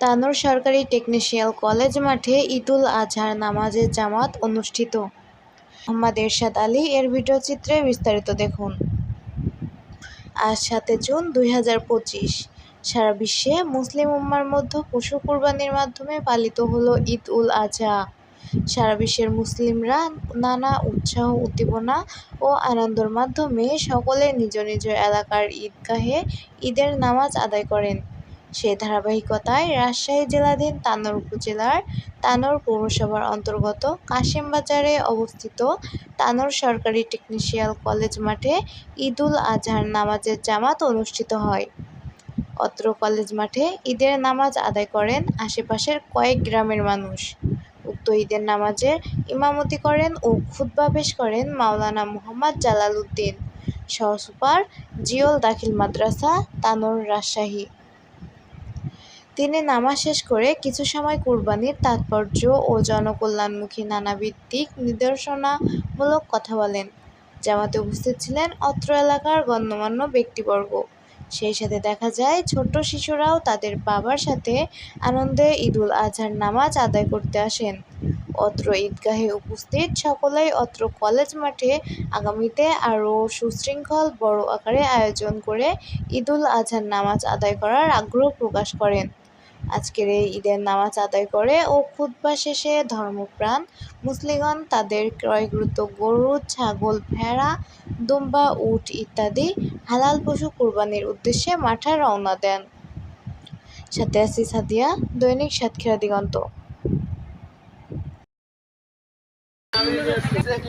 তানোর সরকারি টেকনিশিয়াল কলেজ মাঠে ঈদুল আজহার নামাজের জামাত অনুষ্ঠিত। মোহাম্মদ এরশাদ আলী এর ভিডিওচিত্রে বিস্তারিত দেখুন। আজ সাতে জুন দুই হাজার পঁচিশ, সারা বিশ্বে মুসলিম উম্মার মধ্যে পশু কুরবানির মাধ্যমে পালিত হলো ঈদ উল আজহা। সারা বিশ্বের মুসলিমরা নানা উৎসাহ, উদ্দীপনা ও আনন্দের মাধ্যমে সকলে নিজ নিজ এলাকার ঈদগাহে ঈদের নামাজ আদায় করেন। সেই ধারাবাহিকতায় রাজশাহী জেলাধীন তানোর উপজেলার তানোর পৌরসভার অন্তর্গত কাশিমবাজারে অবস্থিত তানোর সরকারি টেকনিশিয়াল কলেজ মাঠে ঈদুল আজহার নামাজের জামাত অনুষ্ঠিত হয়। অত্র কলেজ মাঠে ঈদের নামাজ আদায় করেন আশেপাশের কয়েক গ্রামের মানুষ। উক্ত ঈদের নামাজের ইমামতি করেন ও খুতবা পেশ করেন মাওলানা মুহাম্মদ জালাল উদ্দিন সহ সুপার জিওল দাখিল মাদ্রাসা, তানোর রাজশাহী। তিনি নামাজ শেষ করে কিছু সময় কুরবানির তাৎপর্য ও জনকল্যাণমুখী নানাবিধ দিক নির্দেশনামূলক কথা বলেন। জামাতে উপস্থিত ছিলেন অত্র এলাকার গণ্যমান্য ব্যক্তিবর্গ। সেই সাথে দেখা যায়, ছোট শিশুরাও তাদের বাবার সাথে আনন্দে ঈদুল আজহার নামাজ আদায় করতে আসেন। অত্র ঈদগাহে উপস্থিত। সকলেই অত্র কলেজ মাঠে আগামীতে আরও সুশৃঙ্খল, বড় আকারে আয়োজন করে ঈদুল আজহার নামাজ আদায় করার আগ্রহ প্রকাশ করেন। আজকের এই ঈদের নামাজ আদায় করে ও খুতবা শেষে ধর্মপ্রাণ মুসলিগণ তাদের ক্রয়কৃত গরু, ছাগল, ভেড়া, দুম্বা, উট ইত্যাদি হালাল পশু কুরবানির উদ্দেশ্যে মাঠে রওনা দেন। সাথে আছি সাদিয়া, দৈনিক সাতক্ষীরা দিগন্ত। আমি চেক